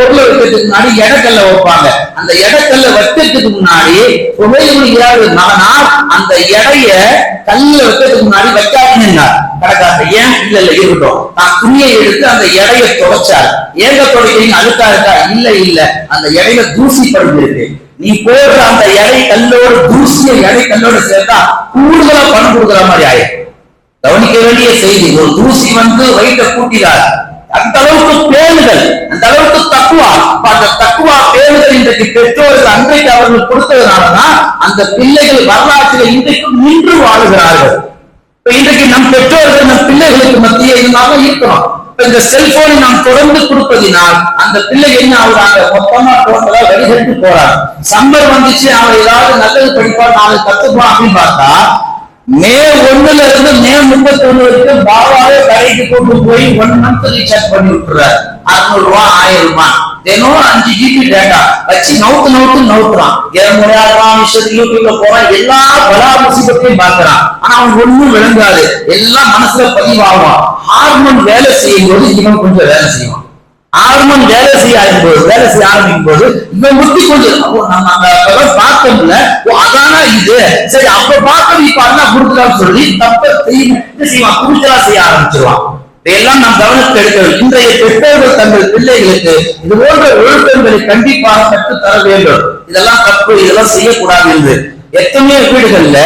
பொருளை வைக்கிறதுக்கு முன்னாடி இடக்கல்ல வைப்பாங்க. அந்த இடக்கல்ல வைக்கிறதுக்கு முன்னாடி புகையிலாவது மகனார் அந்த எடைய கல்ல வைக்கிறதுக்கு முன்னாடி வைக்காதீங்க. கடைக்காரர் ஏன் இல்ல இல்ல இருக்கட்டும். நான் துணியை எடுத்து அந்த எடைய துடைச்சார் ஏங்க துடைக்கிறீங்க அழுக்கா இருக்கா? இல்ல இல்ல. அந்த எடையில தூசி படிஞ்சிருக்கு நீ போடுற அந்த எடை கல்லோட தூசிய எடை கல்லோட சேர்த்தா கூடுதலா பணம் கொடுக்குற மாதிரி ஆயிடும் கவனிக்க வேண்டிய செய்தி ஒரு தூசி வந்து வயிற்ற கூட்டினார். அந்த தக்குவா? அப்ப அந்த தக்குவா பேருந்து இன்றைக்கு பெற்றோர்கள் அன்றைக்கு அவர்கள் கொடுத்ததுனாலதான் அந்த பிள்ளைகள் வரலாற்றில் இன்றைக்கும் நின்று வாழுகிறார்கள். இப்ப இன்றைக்கு நம் பெற்றோர்கள் நம் பிள்ளைகளுக்கு மத்தியே இல்லாம இருக்கிறோம் இந்த செல்போனை நாம் தொடர்ந்து கொடுப்பதினால் அந்த பிள்ளை என்ன ஆகுறாங்க? மொத்தமா குழந்தை வழிகட்டு போறாங்க. சம்பர் வந்துச்சு அவன் ஏதாவது நல்லது படிப்பான் நாளை கத்துப்பான் அப்படின்னு பார்த்தா மே ஒண்ணுல இருந்து மே முப்பத்தி ஒண்ணு வரைக்கும் பாபாவே கடைக்கு கொண்டு போய் ஒன் மந்த் ரீசார்ஜ் பண்ணி விட்டுறாரு. அறுநூறு ரூபாய் ஆயிரம் ரூபாய் தினம் அஞ்சு ஜிபி டேட்டா வச்சு நவுத்து நவுத்து நவுத்துறான் இரநூறாயிரம் விஷயத்து யூடியூப்ல போறான் எல்லா பலா முசிபத்தையும் பாக்குறான் ஆனா அவன் ஒண்ணும் விளங்காது. எல்லாம் மனசுல பதிவாகும் ஹார்மோன் வேலை செய்யும் போது இவன் கொஞ்சம் வேலை செய்வான். ஹார்மோன் வேலை செய்ய ஆரம்பிக்கும் போது வேலை செய்ய ஆரம்பிக்கும் போது இவன் முத்தி கொஞ்சம் அப்போ நம்ம அந்த பார்த்தோம்ல அதானா இது? சரி அப்ப பார்த்தோம் இப்ப அண்ணா கொடுக்கலாம்னு சொல்லி தப்ப செய்வான்? குடிச்சலா செய்ய ஆரம்பிச்சிருவான். இதையெல்லாம் நாம் கவனத்தை எடுக்க இன்றைய பெற்றோர்கள் தங்கள் பிள்ளைகளுக்கு இது போன்ற ஒழுக்கங்களை கண்டிப்பாக கற்றுத்தர வேண்டும். இதெல்லாம் தப்பு இதெல்லாம் செய்யக்கூடாது என்று. எத்தனையோ வீடுகள்ல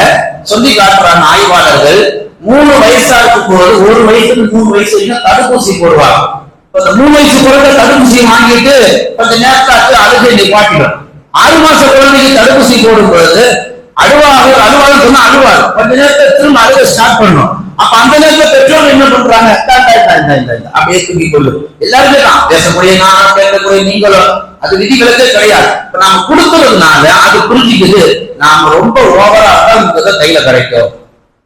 சொல்லி காட்டுறாங்க ஆய்வாளர்கள் மூணு வயசா இருக்கும் போது ஒரு வயசுக்கு மூணு வயசு வரைக்கும் தடுப்பூசி போடுவாங்க. மூணு வயசு குழந்தை தடுப்பூசி வாங்கிட்டு கொஞ்சம் நேரத்தாக்கு அழுகை நிப்பாட்டிடும். ஆறு மாச குழந்தைக்கு தடுப்பூசி போடும் பொழுது அழுவாக அழுவாக சொன்னா அழுவார். கொஞ்ச நேரத்தை திரும்ப அழுக ஸ்டார்ட் பண்ணும். அப்ப அந்த நேரத்துல பெற்றோர் என்ன பண்றாங்க? அப்படியே தூக்கி கொள்ளு. எல்லாருமே தான். பேசக்கூடிய நான் கேட்கக்கூடிய நீங்களும். அது விதிகளுக்கே கிடையாது. இப்ப நாம கொடுக்கறதுனால அது புரிஞ்சுக்குது. நாம ரொம்ப ஓவரா தான் கையில கிடைக்கும்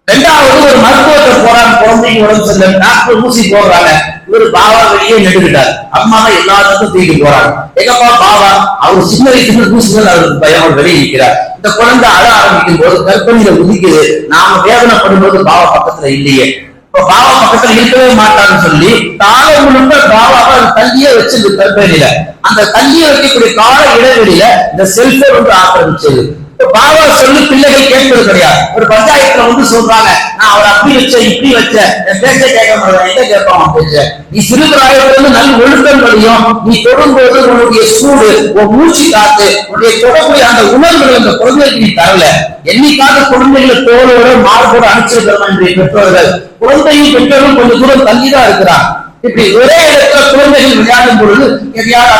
ரெண்டாவது ஒரு மருத்துவத்தை போறாங்க. உடம்பு சரியில்லை டாக்டர் ஊசி போடுறாங்க. இவரு பாபா வெளியே நெடுக்கிட்டார் அம்மா தான் எல்லாத்துக்கும் தூக்கி போறாங்க. எங்கப்பா பாபா அவர் சின்ன வயசுல ஊசிகள் அவருக்கு பயம் அவர் வெளியே நிற்கிறார். இந்த குழந்தை அழ ஆரம்பிக்கும் போது கற்பனையில உதிக்குது நாம வேதனைப்படும் போது பாபா பக்கத்துல இல்லையே. இப்ப பாபா பக்கத்துல இருக்கவே மாட்டான்னு சொல்லி தாழ முழுக்க பாபாவை அந்த தள்ளியே வச்சிருக்கு கற்பனையில அந்த தள்ளியை வைக்கக்கூடிய கால இடைவெளியில இந்த செல்போன் ஒன்று ஆக்கிரமிச்சது. பாபா சொல்லு பிள்ளைகள் கேட்பது கிடையாது. ஒரு பஞ்சாயத்துல வந்து சொல்றாங்க நான் அவரை அப்படி வச்சேன் இப்படி வச்ச என் பேச்ச கேட்க மாட்டேன் எங்க கேட்பான். பேச்ச நீ சிறு பிராயத்திலிருந்து நல்ல ஒழுக்கங்களையும் நீ தொடும்போது உன்னுடைய சூடு உன் மூச்சு காத்து உன்னுடைய தொடர்புடைய அந்த உணர்வுகள் அந்த குழந்தைக்கு நீ தரல. என்னைக்காக குழந்தைகளை தோளோட மார்போட அனுப்பிச்சிருக்கிறோம் என்று பெற்றோர்கள். குழந்தையும் பெற்றோரும் கொஞ்சம் தூரம் தள்ளிதான் இருக்கிறான். இப்படி ஒரே இடத்துல குழந்தைகள் விளையாடும் பொழுது எதையாவது